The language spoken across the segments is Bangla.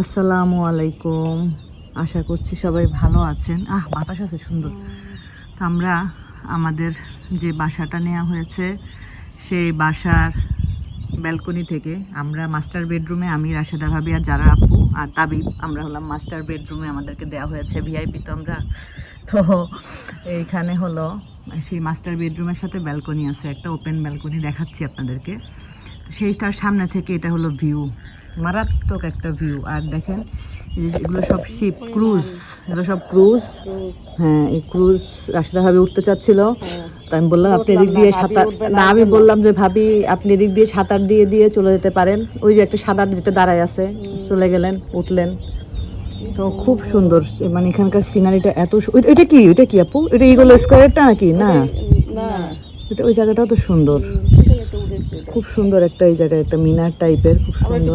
আসসালামু আলাইকুম। আশা করছি সবাই ভালো আছেন। আহ বাতাস আছে সুন্দর। আমরা আমাদের যে বাসাটা নেওয়া হয়েছে সেই বাসার ব্যালকনি থেকে আমরা মাস্টার বেডরুমে আমি রাশেদা ভাবি আর যারা আপু আর তাবিব আমরা হলাম মাস্টার বেডরুমে আমাদেরকে দেওয়া হয়েছে ভিআইপি তো আমরা। তো এইখানে হলো সেই মাস্টার বেডরুমের সাথে ব্যালকনি আছে একটা ওপেন ব্যালকনি দেখাচ্ছি আপনাদেরকে। সেইটার সামনে থেকে এটা হলো ভিউ মারাত্মক একটা ভিউ আর দেখেন এগুলো সব শিপ ক্রুজ এগুলো সব ক্রুজ হ্যাঁ এই ক্রুজ রাশিদা ভাবি উঠতে চাচ্ছিল। তো আমি বললাম আপনি এদিক দিয়ে সাঁতার না আমি বললাম যে ভাবি আপনি এদিক দিয়ে সাঁতার দিয়ে দিয়ে চলে যেতে পারেন। ওই যে একটা সাঁতার যেটা দাঁড়ায় আছে চলে গেলেন উঠলেন। তো খুব সুন্দর মানে এখানকার সিনারিটা এত এটা কি? ওইটা কি আপু? এটা ইগল স্কোয়ারটা নাকি? না। না। এটা ওই জায়গাটাও তো সুন্দর। খুব সুন্দর একটা এই জায়গায় একটা মিনার টাইপের খুব সুন্দর।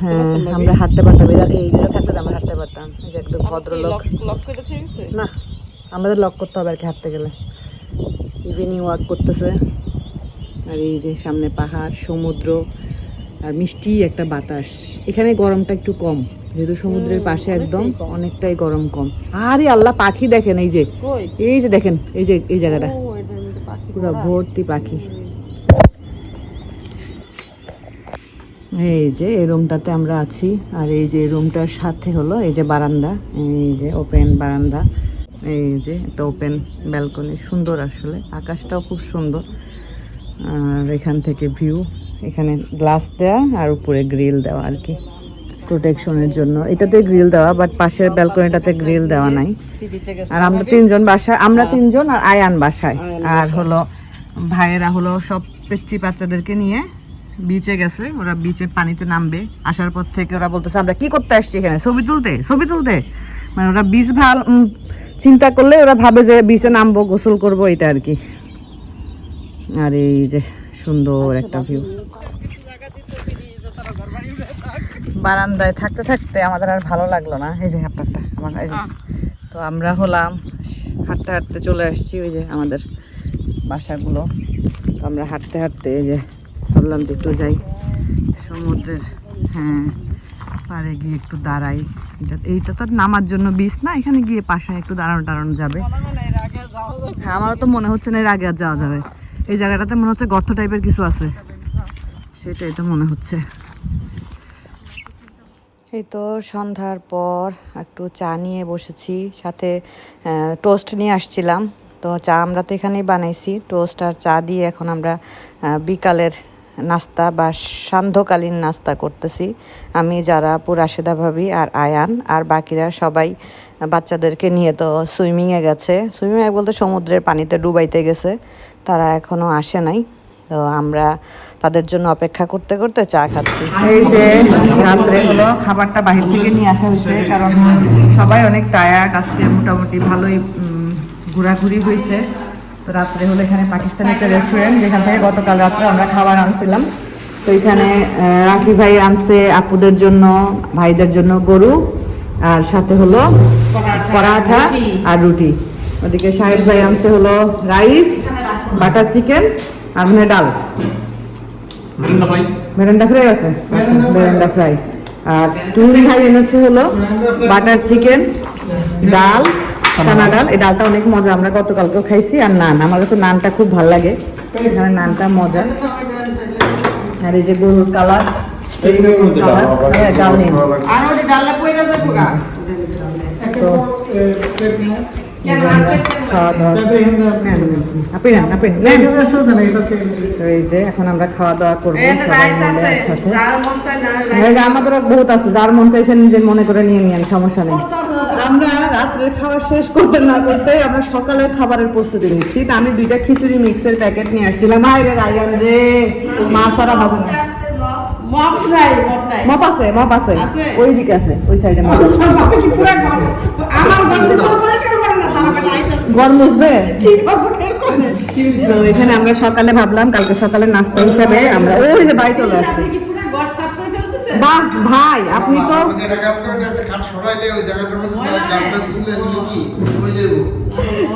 হ্যাঁ আমরা হাঁটতে পারতাম এই জায়গা- থাকলে আমরা হাঁটতে পারতাম। এই যে একদম ভদ্রলোক। না আমাদের লক করতে হবে আর কি হাঁটতে গেলে। ইভিনিং ওয়াক করতেছে। আর এই যে সামনে পাহাড় সমুদ্র আর মিষ্টি একটা বাতাস। এখানে গরমটা একটু কম যেহেতু সমুদ্রের পাশে একদম অনেকটাই গরম কম। আরে আল্লাহ পাখি দেখেন এই যে। এই যে দেখেন এই যে এই জায়গাটা। পুরো ভর্তি পাখি। এই যে, এই রুমটাতে আমরা আছি। আর এই যে রুমটার সাথে হলো এই যে বারান্দা, এই যে ওপেন বারান্দা। এই যে একটা ওপেন ব্যালকনি সুন্দর আসলে। আকাশটাও খুব সুন্দর। আর এখান থেকে ভিউ এখানে গ্লাস দেওয়া আর উপরে গ্রিল দেওয়া আর কি। প্রোটেকশনের জন্য। এটাতে গ্রিল দেওয়া বাট পাশের ব্যালকনিটাতে গ্রিল দেওয়া নাই। আর আমরা তিনজন বাসায়, আমরা তিনজন আর আয়ান বাসায়। আর হলো ভাইয়েরা হলো সব পেচ্চি বাচ্চাদেরকে নিয়ে বিচে গেছে, ওরা বিচে পানিতে নামবে। আসার পর থেকে ওরা বলতেছে, আমরা কি করতে আসছি এখানে? ছবি তুলতে ছবি তুলতে। মানে ওরা বিচ ভালো চিন্তা করলে ওরা ভাবে যে বিচে নামবো, গোসল করব, এটা আর কি। আর এই যে সুন্দর একটা ভিউ বারান্দায় থাকতে থাকতে আমাদের আর ভালো লাগল না, এই যে আপনারটা আমার এই যে। তো আমরা হলাম, হাঁটতে হাঁটতে চলে আসছি, ওই যে আমাদের বাসাগুলো। আমরা হাঁটতে হাঁটতে এই যে ভাবলাম যে একটু যাই। সমুদ্রের হ্যাঁ পারে গিয়ে একটু দাঁড়াই। এটা, এইটা তো নামার জন্য বিষ না, এখানে গিয়ে পাশে একটু দাঁড়ানো টাড়ানো যাবে। হ্যাঁ আমারও তো মনে হচ্ছে না এর আগে আর যাওয়া যাবে। এই জায়গাটাতে মনে হচ্ছে গর্ত টাইপের কিছু আছে। সেটাই তো মনে হচ্ছে। এই তো সন্ধ্যার পর একটু চা নিয়ে বসেছি, সাথে টোস্ট নিয়ে আসছিলাম। তো চা আমরা তো এখানেই বানাইছি টোস্ট আর চা দিয়ে এখন আমরা বিকালের নাস্তা বা সান্ধ্যকালীন নাস্তা করতেছি। আমি, যারা আপু রাশেদা ভাবি আর আয়ান আর বাকিরা সবাই বাচ্চাদেরকে নিয়ে তো সুইমিংয়ে গেছে। সুইমিংয়ে বলতে সমুদ্রের পানিতে ডুবাইতে গেছে। তারা এখনও আসে নাই। তো আমরা তাদের জন্য অপেক্ষা করতে করতে চা খাচ্ছি। এই যে রাত্রে হলো, খাবারটা বাহির থেকে নিয়ে আসা হয়েছে, কারণ সবাই অনেক টায়ার্ড আজকে মোটামুটি ভালোই ঘোরাঘুরি হয়েছে। রাত্রে হলো এখানে পাকিস্তানি একটা রেস্টুরেন্ট যেখান থেকে গতকাল রাত্রে আমরা খাবার আনছিলাম। তো এখানে রাখি ভাই আনছে আপুদের জন্য ভাইদের জন্য গরু আর সাথে হলো পরাঠা আর রুটি। ওদিকে শাহিদ ভাই আনছে হলো রাইস বাটার চিকেন আর মানে ডাল। মেরিন্ডা ফ্রাই। আছে? আচ্ছা মেরেন্ডা ফ্রাই। আর টুনি ভাই এনেছে হলো বাটার চিকেন ডাল চানা ডাল এই ডালটা অনেক মজা আমরা গতকালকেও খাইছি আর নান আমার কাছে নানটা খুব ভালো লাগে। এখানে নানটা মজা। আর এই যে গরুর কালার গরুর কালার। হ্যাঁ ডাল আর ওটা পয়রা যাব গা। তো এখন আমরা খাওয়া দাওয়া করব সবাই একসাথে। যার মন চায় না এই যে আমাদেরও বহুত আছে যার মন চাইছে নিজের মনে করে নিয়ে নিয়েন সমস্যা নেই। আমরা রাত্রের খাওয়া শেষ করতে না করতে আমরা সকালের খাবারের প্রস্তুতি নিচ্ছি। তা আমি দুইটা খিচুড়ি মিক্সের প্যাকেট নিয়ে আসছিলাম। আয় রে রায়ান রে। মা সারা হবে না। মপ আছে মপ আছে? ওই দিকে আছে ওই সাইডে মপ। জানে তো এখানে আমরা সকালে ভাবলাম কালকে সকালে নাস্তা হিসাবে আমরা ওই যে বাই চলে আসছে। আহ ভাই আপনি তো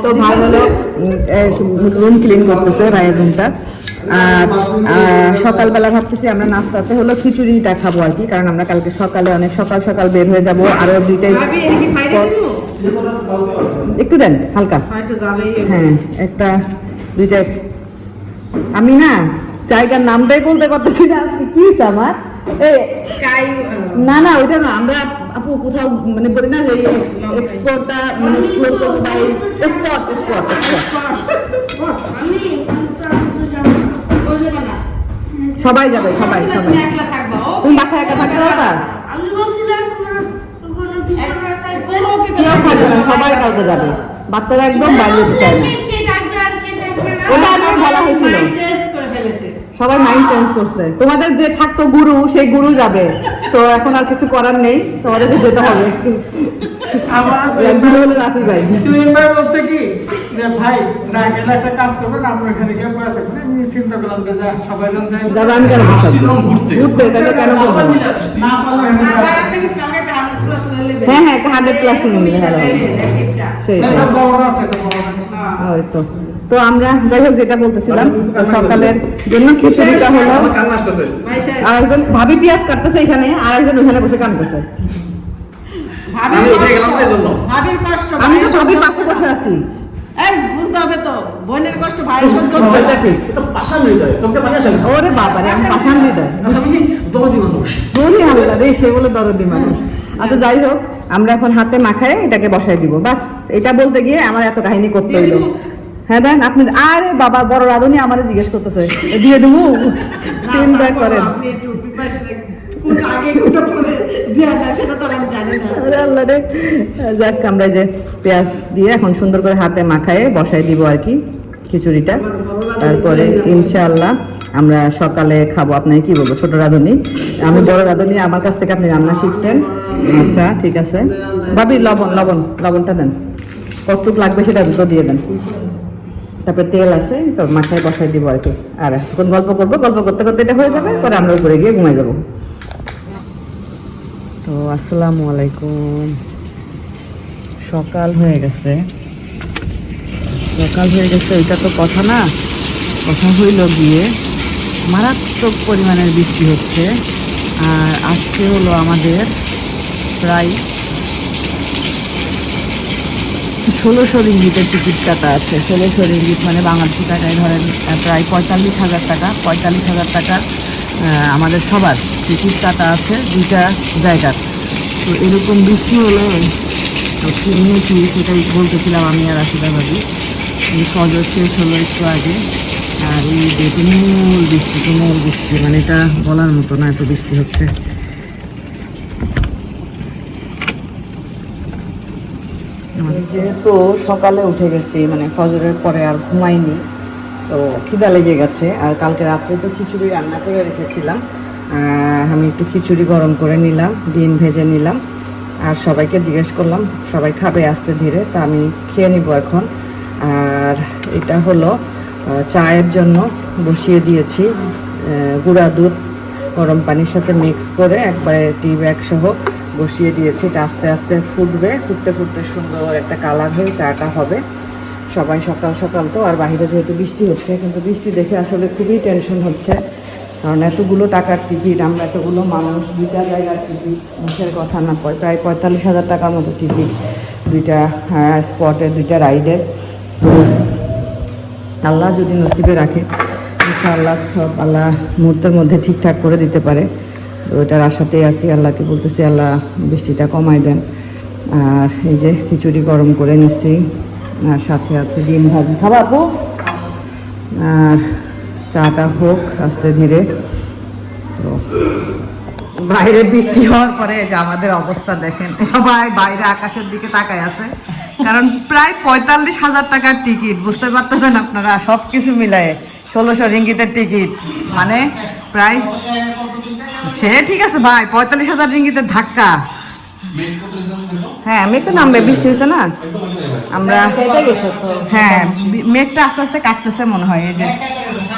তো ভাই হলো রুম ক্লিন করতেছে ভাইয়ের রুমটা আর সকালবেলা ভাবতেছি আমরা নাস্তাতে হলো খিচুড়িটা খাব আর কি কারণ আমরা কালকে সকালে অনেক সকাল সকাল বের হয়ে যাব আরও দুইটাই একটু দেন হালকা। হ্যাঁ একটা দুইটা আমি না জায়গার নামটাই বলতে পারতেছি না আজকে কি হয়েছে আমার? না না ওইটা না আমরা আপু কোথাও মানে বলি না যে এক্সপোর্টটা মানে এক্সপ্লোর করব বা স্পট স্পট স্পট। সবাই যাবে সবাই সবাই। তুমি বাসায় একা থাকতে পারবা? কেউ থাকবে না সবাই কালকে যাবে। বাচ্চারা একদম বাইরে যেতে চায় না? ওটা আমার বলা হয়েছিল। সবাই মাইন্ড চেঞ্জ করছে তোমাদের যে থাকতো গুরু সেই গুরু যাবে তো এখন আর কিছু করার নেই তোমাদেরকে যেতে হবে গুরু হলো রাফি ভাই ভাই বলছে কি যে ভাই না গেলে একটা কাজ করবেন আমরা এখানে গিয়ে পড়ে থাকবেন আমি চিন্তা করলাম যে সবাই জন যাই যাবে আমি কেন ঘুরতে। ঘুরতে তাহলে কেন বলব না? না পারলে না এখানে ভাই যাব। আপনি কিন্তু কালকে একটা 100 প্লাস নিয়ে নেবেন হ্যাঁ হ্যাঁ হান্ড্রেড প্লাস নিয়ে। ওই তো তো আমরা যাই হোক যেটা বলতেছিলাম সকালের জন্য খিচুড়িটা হলো? আর একজন ভাবি পেঁয়াজ কাটতেছে এখানে আর একজন ওখানে বসে কাটতেছে আমি তো ভাবির পাশে বসে আছি। এই বুঝতে হবে তো বোনের কষ্ট ভাইয়ের সহ্য ও, হচ্ছে এটা না। ঠিক। এটা পাশান হয়ে ওরে বাবারে আমি পাশান হৃদয়। সে বলে দরদি মানুষ। আচ্ছা যাই হোক আমরা এখন হাতে মাখায় এটাকে বসাই দিব। বাস এটা বলতে গিয়ে আমার এত কাহিনী করতে হইল। হ্যাঁ দেন আপনি আরে বাবা বড় রাধুনি আমারে জিজ্ঞেস করতেছে। দিয়ে দেবো। চিন্তা করেন। যাক আমরা যে পেঁয়াজ দিয়ে এখন সুন্দর করে হাতে মাখায় বসাই দিব আর কি খিচুড়িটা। তারপরে ইনশাআল্লাহ আমরা সকালে খাব। আপনাকে কি বলব ছোট রাঁধুনি। আমি বড় রাঁধুনি আমার কাছ থেকে আপনি রান্না শিখছেন। আচ্ছা ঠিক আছে। ভাবি লবণ লবণ লবণটা দেন। কতটুক লাগবে সেটা দুটো দিয়ে দেন। তারপরে তেল আছে, তো মাথায় বসাই দিব আর কি। আর এখন গল্প করব, গল্প করতে করতে এটা হয়ে যাবে, পরে আমরা উপরে গিয়ে ঘুমাই যাব। তো আসসালামু আলাইকুম। সকাল হয়ে গেছে। সকাল হয়ে গেছে, এটা তো কথা না। কথা হইল গিয়ে মারাত্মক পরিমাণের বৃষ্টি হচ্ছে। আর আজকে হলো আমাদের প্রায় ষোলোশো রিঙ্গিতের টিকিট কাটা আছে। ষোলোশো রিঙ্গিত মানে বাংলাদেশি টাকায় ধরেন প্রায় পঁয়তাল্লিশ হাজার টাকা, পঁয়তাল্লিশ হাজার টাকা আমাদের সবার টিকিট কাটা আছে দুইটা জায়গার। তো এরকম বৃষ্টি হলে তো কি নিয়ে সেটাই বলতেছিলাম আমি আর রাশিদা ভাবি। এই ফজর শেষ হলো একটু আগে। আর এই যে তুমুল বৃষ্টি তুমুল বৃষ্টি মানে এটা বলার মতো না, এত বৃষ্টি হচ্ছে। যেহেতু সকালে উঠে গেছি মানে ফজরের পরে আর ঘুমাইনি, তো খিদা লেগে গেছে। আর কালকে রাত্রে তো খিচুড়ি রান্না করে রেখেছিলাম। আমি একটু খিচুড়ি গরম করে নিলাম, ডিম ভেজে নিলাম। আর সবাইকে জিজ্ঞেস করলাম, সবাই খাবে আস্তে ধীরে, তা আমি খেয়ে নিব এখন। আর এটা হলো চায়ের জন্য বসিয়ে দিয়েছি গুঁড়া দুধ। গরম পানির সাথে মিক্স করে একবারে টি ব্যাগ সহ বসিয়ে দিয়েছি। এটা আস্তে আস্তে ফুটবে, ফুটতে ফুটতে সুন্দর একটা কালার হয়ে চাটা হবে। সবাই সকাল সকাল তো, আর বাইরে যেহেতু বৃষ্টি হচ্ছে, কিন্তু বৃষ্টি দেখে আসলে খুবই টেনশন হচ্ছে। কারণ এতগুলো টাকার টিকিট আমরা এতগুলো মানুষ, দুইটা জায়গার টিকিট মুখের কথা না পয় প্রায় পঁয়তাল্লিশ হাজার টাকার মতো টিকিট দুইটা স্পটের দুইটা রাইডের তো আল্লাহ যদি নসিবে রাখে ইনশাআল্লাহ সব আল্লাহ মুহূর্তের মধ্যে ঠিকঠাক করে দিতে পারে। ওইটার আশাতেই আছি, আল্লাহকে বলতেছি, আল্লাহ বৃষ্টিটা কমাই দেন। আর এই যে খিচুড়ি গরম করে নিচ্ছি, আর সাথে আছে ডিম ভাজি। খাবা আর চাটা হোক, আস্তে ধীরে। তো বাইরে বৃষ্টি হওয়ার পরে যে আমাদের অবস্থা দেখেন, সবাই বাইরে আকাশের দিকে তাকায় আছে। কারণ প্রায় পঁয়তাল্লিশ হাজার টাকার টিকিট বুঝতে পারতেছেন আপনারা সব কিছু মিলায়ে। ষোলোশো রিঙ্গিতের টিকিট। মানে প্রায় সে ঠিক আছে ভাই, পঁয়তাল্লিশ হাজার রিঙ্গিতের ধাক্কা। হ্যাঁ মেঘ তো নামবে, বৃষ্টি হয়েছে না? আমরা হ্যাঁ মেঘটা আস্তে আস্তে কাটতেছে মনে হয়, এই যে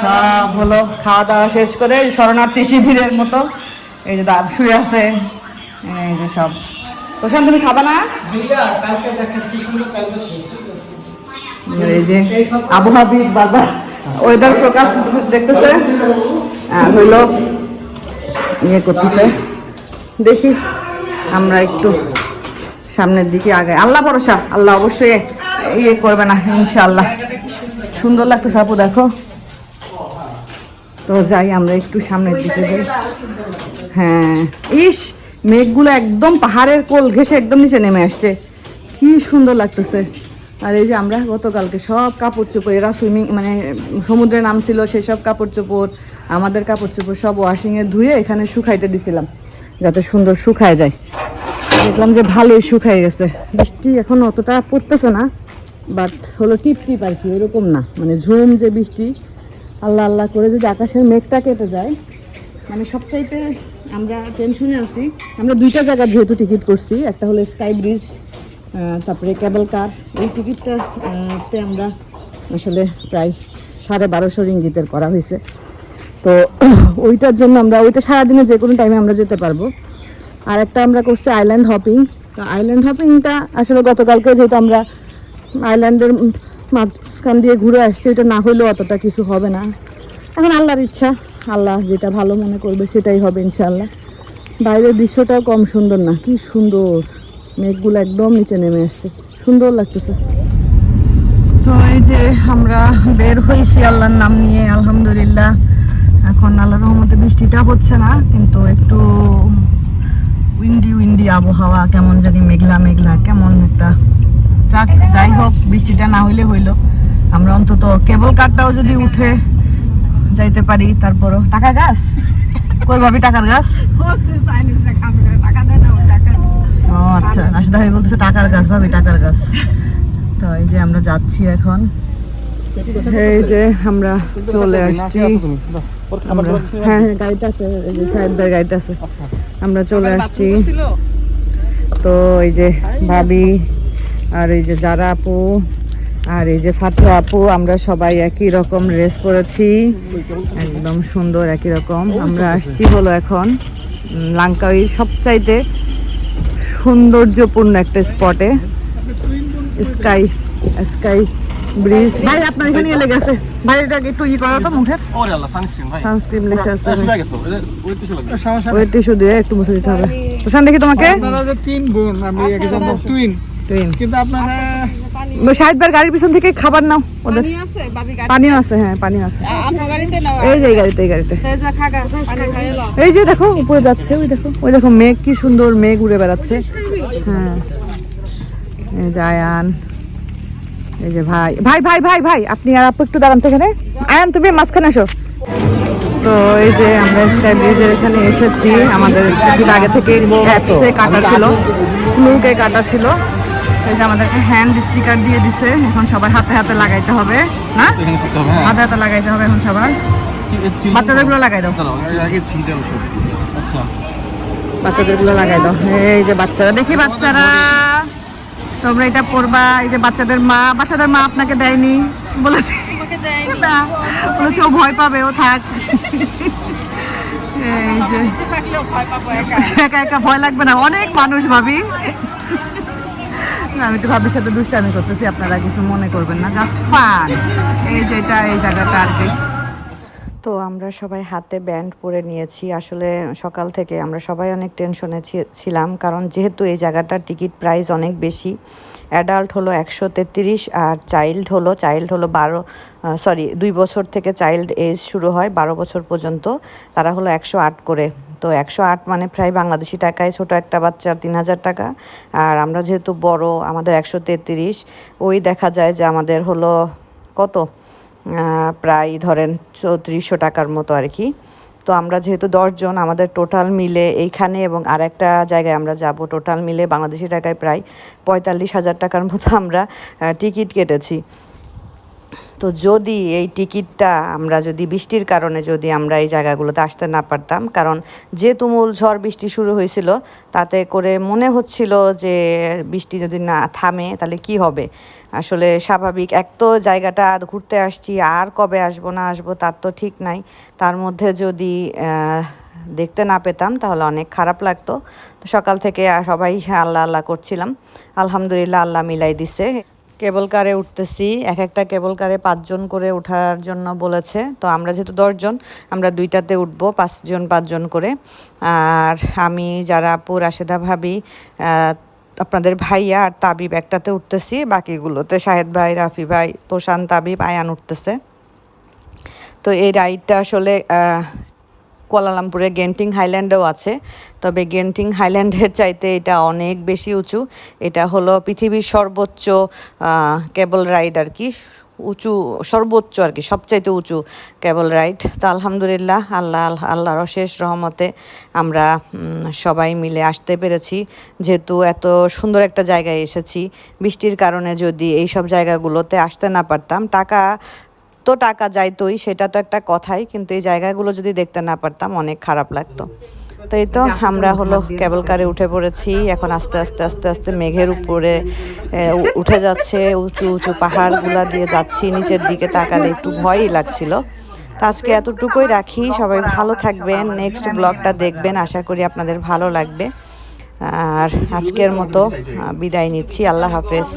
সব হলো, খাওয়া দাওয়া শেষ করে শরণার্থী শিবিরের মতো, এই যে দাব শুয়ে আছে, এই যে সব। প্রশান্ত, তুমি খাবা না। এই যে আবহাওয়াবিদ বাবা। ওয়েদার ফোকাস দেখতেছে? হইল ইয়ে করতেছে। দেখি, আমরা একটু সামনের দিকে আগে আল্লাহ ভরসা, আল্লাহ অবশ্যই ইয়ে করবে না, ইনশাআল্লাহ। সুন্দর লাগতো সাপু দেখো। তো যাই, আমরা একটু সামনের দিকে যাই। হ্যাঁ ইস, মেঘগুলো একদম পাহাড়ের কোল ঘেসে একদম নিচে নেমে আসছে। কি সুন্দর লাগতেছে। আর এই যে আমরা গতকালকে সব কাপড় চোপড়, এরা সুইমিং মানে সমুদ্রে নামছিল সেই সব কাপড় চোপড়, আমাদের কাপড় চোপড় সব ওয়াশিংয়ে ধুয়ে এখানে শুকাইতে দিছিলাম, যাতে সুন্দর শুকায় যায়। দেখলাম যে ভালোই শুকায় গেছে। বৃষ্টি এখন অতটা পড়তেছে না বাট হলো টিপ টিপ আর কি, ওরকম না। মানে ঝুম যে বৃষ্টি, আল্লাহ আল্লাহ করে যদি আকাশের মেঘটা কেটে যায় মানে সবচাইতে আমরা টেনশনে আছি। আমরা দুইটা জায়গা যেহেতু টিকিট করছি, একটা হলো স্কাই ব্রিজ তারপরে কেবল কার এই টিকিটটা তে আমরা আসলে প্রায় সাড়ে বারোশো রিঙ্গিতের করা হয়েছে। তো ওইটার জন্য আমরা, ওইটা সারাদিনে যে কোনো টাইমে আমরা যেতে পারব। আর একটা আমরা করছি আইল্যান্ড হপিং তো আইল্যান্ড হপিংটা আসলে গতকালকে যেহেতু আমরা আইল্যান্ডের মাঝখান দিয়ে ঘুরে আসছি, ওইটা না হলেও অতটা কিছু হবে না। এখন আল্লাহর ইচ্ছা, আল্লাহ যেটা ভালো মনে করবে সেটাই হবে ইনশাল্লাহ বাইরের দৃশ্যটাও কম সুন্দর না, কি সুন্দর। মেঘগুলো একদম নিচে নেমে আসছে। সুন্দর লাগতেছে। তো এই যে আমরা বের হয়েছি আল্লাহর নাম নিয়ে, আলহামদুলিল্লাহ। এখন আল্লাহর রহমতে বৃষ্টিটা হচ্ছে না, কিন্তু একটু উইন্ডি উইন্ডি আবহাওয়া, কেমন জানি মেঘলা মেঘলা, কেমন একটা। যাক, যাই হোক, বৃষ্টিটা না হইলে হইল। আমরা অন্তত কেবল কারটাও যদি উঠে যাইতে পারি, তারপরও। টাকা গাছ? কই ভাবি, টাকার গাছ? ও আচ্ছা। রাশিদা ভাই বলতেছে টাকার গাছ ভাবি টাকার গাছ। তো এই যে আমরা যাচ্ছি এখন। এই যে আমরা চলে আসছি। হ্যাঁ হ্যাঁ গাড়িতে আছে এই যে সাহেবদের গাড়িতে আছে। আমরা চলে আসছি। তো এই যে ভাবি আর এই যে যারা আপু আর এই যে ফাতু আপু আমরা সবাই একই রকম ড্রেস পরেছি। একদম সুন্দর একই রকম। আমরা আসছি হলো এখন উম, লাঙ্কাউই সবচাইতে সৌন্দর্যপূর্ণ একটা স্পটে স্কাই স্কাই ব্রিজ ভাই আপনার এখানে এলে গেছে। ভাই এটা একটু ই করো তো মুখের? ওরে আল্লাহ সানস্ক্রিন ভাই। সানস্ক্রিন লেখা আছে। ওই টিস্যু ওই টিস্যু দিয়ে একটু মুছে দিতে হবে। প্রশান্ত দেখি তোমাকে। আপনারা যে তিন বোন আমি একজন টুইন টুইন কিন্তু আপনারা শাহিদ ভাইয়ের গাড়ির পিছন থেকে খাবার নাও। ওদের পানিও আছে হ্যাঁ পানিও আছে। এই যে গাড়িতে এই গাড়িতে। এই যে দেখো উপরে যাচ্ছে ওই দেখো ওই দেখো মেঘ কি সুন্দর মেঘ উড়ে বেড়াচ্ছে। হ্যাঁ। এই যে আয়ান এই যে ভাই। ভাই ভাই ভাই ভাই আপনি আর আপু একটু দাঁড়ান তো এখানে। আয়ান তুমি মাঝখানে আসো তো এই যে আমরা স্কাই ব্রিজের এখানে এসেছি আমাদের টিকিট আগে থেকে অ্যাপসে কাটা ছিল। ক্লুকে কাটা ছিল। এই যে আমাদেরকে হ্যান্ড স্টিকার দিয়ে দিছে। এখন সবার হাতে হাতে লাগাইতে হবে। না হ্যাঁ। হাতে হাতে লাগাইতে হবে এখন সবার। বাচ্চাদেরগুলো লাগাই দাও। আচ্ছা। বাচ্চাদেরগুলো লাগাই দাও। এই যে বাচ্চারা দেখি বাচ্চারা। তোমরা এটা পড়বা এই যে বাচ্চাদের মা বাচ্চাদের মা আপনাকে দেয়নি। বলেছে। বলেছে ও ভয় পাবে ও থাক। এই যে। একা একা ভয় লাগবে না। অনেক মানুষ ভাবি। আমি তো ভাবির সাথে দুষ্টামি করতেছি, আপনারা কিছু মনে করবেন না জাস্ট ফান এই যে এটা, এই জায়গাটা আর কি। তো আমরা সবাই হাতে ব্যান্ড পরে নিয়েছি, আসলে সকাল থেকে আমরা সবাই অনেক টেনশনে ছিলাম, কারণ যেহেতু এই জায়গাটার টিকিট প্রাইস অনেক বেশি, অ্যাডাল্ট হলো একশো তেত্রিশ আর চাইল্ড হলো চাইল্ড হলো বারো সরি দুই বছর থেকে চাইল্ড এজ শুরু হয়, বারো বছর পর্যন্ত, তারা হলো একশো আট করে। তো একশো আট মানে প্রায় বাংলাদেশি টাকায় ছোট একটা বাচ্চার তিন হাজার টাকা। আর আমরা যেহেতু বড়, আমাদের একশো তেত্রিশ, ওই দেখা যায় যে আমাদের হলো কত? প্রায় ধরেন চৌত্রিশশো টাকার মতো আর কি। তো আমরা যেহেতু দশজন আমাদের টোটাল মিলে এইখানে এবং আরেকটা জায়গায় আমরা যাব, টোটাল মিলে বাংলাদেশি টাকায় প্রায় পঁয়তাল্লিশ হাজার টাকার মতো আমরা টিকিট কেটেছি। তো যদি এই টিকিটটা আমরা যদি বৃষ্টির কারণে যদি আমরা এই জায়গাগুলোতে আসতে না পারতাম, কারণ যে তুমুল ঝড় বৃষ্টি শুরু হয়েছিল, তাতে করে মনে হচ্ছিল যে বৃষ্টি যদি না থামে তাহলে কি হবে? আসলে স্বাভাবিক, এক তো জায়গাটা ঘুরতে আসছি, আর কবে আসব না আসব তার তো ঠিক নাই। তার মধ্যে যদি দেখতে না পেতাম তাহলে অনেক খারাপ লাগতো। তো সকাল থেকে সবাই আল্লাহ আল্লাহ করছিলাম। আলহামদুলিল্লাহ আল্লাহ মিলাই দিছে। কেবল কারে উঠতেছি এক একটা কেবল কারে পাঁচজন করে ওঠার জন্য বলেছে। তো আমরা যেহেতু দশজন, আমরা দুইটাতে উঠবো, পাঁচজন পাঁচজন করে। আর আমি যারা আপু রাশেদা ভাবি আপনাদের ভাইয়া আর তাবিব একটাতে উঠতেছি, বাকিগুলোতে শাহেদ ভাই, রাফি ভাই, তোষান, তাবিব, আয়ান উঠতেছে। তো এই রাইডটা আসলে কুয়ালালামপুরে গেন্টিং হাইল্যান্ডেও আছে। তবে গেন্টিং হাইল্যান্ডের চাইতে এটা অনেক বেশি উঁচু। এটা হলো পৃথিবীর সর্বোচ্চ কেবল রাইড আর কি। উঁচু, সর্বোচ্চ আর কি, সবচাইতে উঁচু কেবল রাইড। তো আলহামদুলিল্লাহ, আল্লাহ আল্লাহ- আল্লাহর অশেষ রহমতে আমরা সবাই মিলে আসতে পেরেছি। যেহেতু এত সুন্দর একটা জায়গায় এসেছি, বৃষ্টির কারণে যদি এই সব জায়গাগুলোতে আসতে না পারতাম, টাকা তো টাকা যাইতোই সেটা তো একটা কথাই, কিন্তু এই জায়গাগুলো যদি দেখতে না পারতাম অনেক খারাপ লাগতো। তো এই তো আমরা হলো কেবল কারে উঠে পড়েছি, এখন আস্তে আস্তে আস্তে আস্তে মেঘের উপরে উঠে যাচ্ছে, উঁচু উঁচু পাহাড়গুলা দিয়ে যাচ্ছি, নিচের দিকে তাকালে একটু ভয়ই লাগছিল। তো আজকে এতটুকুই রাখি, সবাই ভালো থাকবেন নেক্সট ব্লগটা দেখবেন, আশা করি আপনাদের ভালো লাগবে। আর আজকের মতো বিদায় নিচ্ছি, আল্লাহ হাফেজ।